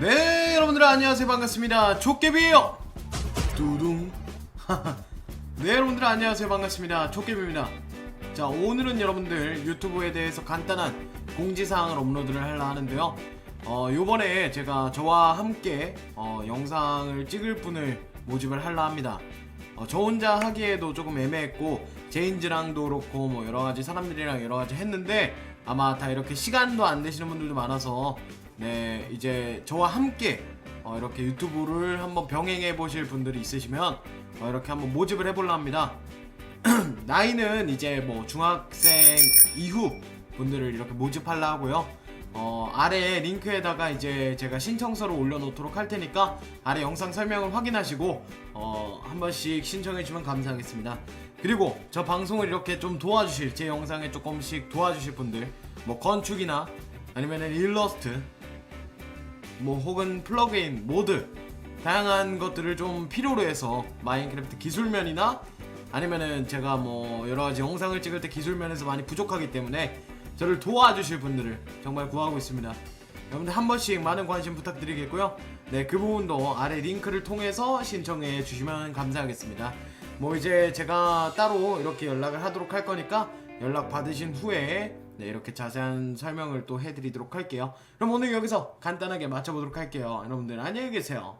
네 여러분들 안녕하세요. 반갑습니다. 족개비에요. 두둥. 네 여러분들 안녕하세요. 반갑습니다. 족개비입니다. 자 오늘은 여러분들 유튜브에 대해서 간단한 공지사항을 업로드를 하려 하는데요. 어 요번에 제가 저와 함께 어, 영상을 찍을 분을 모집을 하려 합니다 어, 저 혼자 하기에도 조금 애매했고 제인즈랑도 그렇고 뭐 여러 가지 사람들이랑 여러 가지 했는데 아마 다 이렇게 시간도 안 되시는 분들도 많아서 네 이제 저와 함께 어, 이렇게 유튜브를 한번 병행해 보실 분들이 있으시면 어, 이렇게 한번 모집을 해볼라 합니다 나이는 이제 뭐 중학생 이후 분들을 이렇게 모집하려 하고요. 어, 아래 링크에다가 이제 제가 신청서를 올려놓도록 할 테니까 아래 영상 설명을 확인하시고 어, 한 번씩 신청해주면 감사하겠습니다. 그리고 저 방송을 이렇게 좀 도와주실 제 영상에 조금씩 도와주실 분들 뭐 건축이나 아니면은 일러스트 뭐 혹은 플러그인 모드 다양한 것들을 좀 필요로 해서 마인크래프트 기술면이나 아니면은 제가 뭐 여러 가지 영상을 찍을 때 기술면에서 많이 부족하기 때문에 저를 도와주실 분들을 정말 구하고 있습니다. 여러분들 한 번씩 많은 관심 부탁드리겠고요. 네, 그 부분도 아래 링크를 통해서 신청해 주시면 감사하겠습니다. 뭐 이제 제가 따로 이렇게 연락을 하도록 할 거니까 연락 받으신 후에 네, 이렇게 자세한 설명을 또 해드리도록 할게요. 그럼 오늘 여기서 간단하게 마쳐보도록 할게요. 여러분들 안녕히 계세요.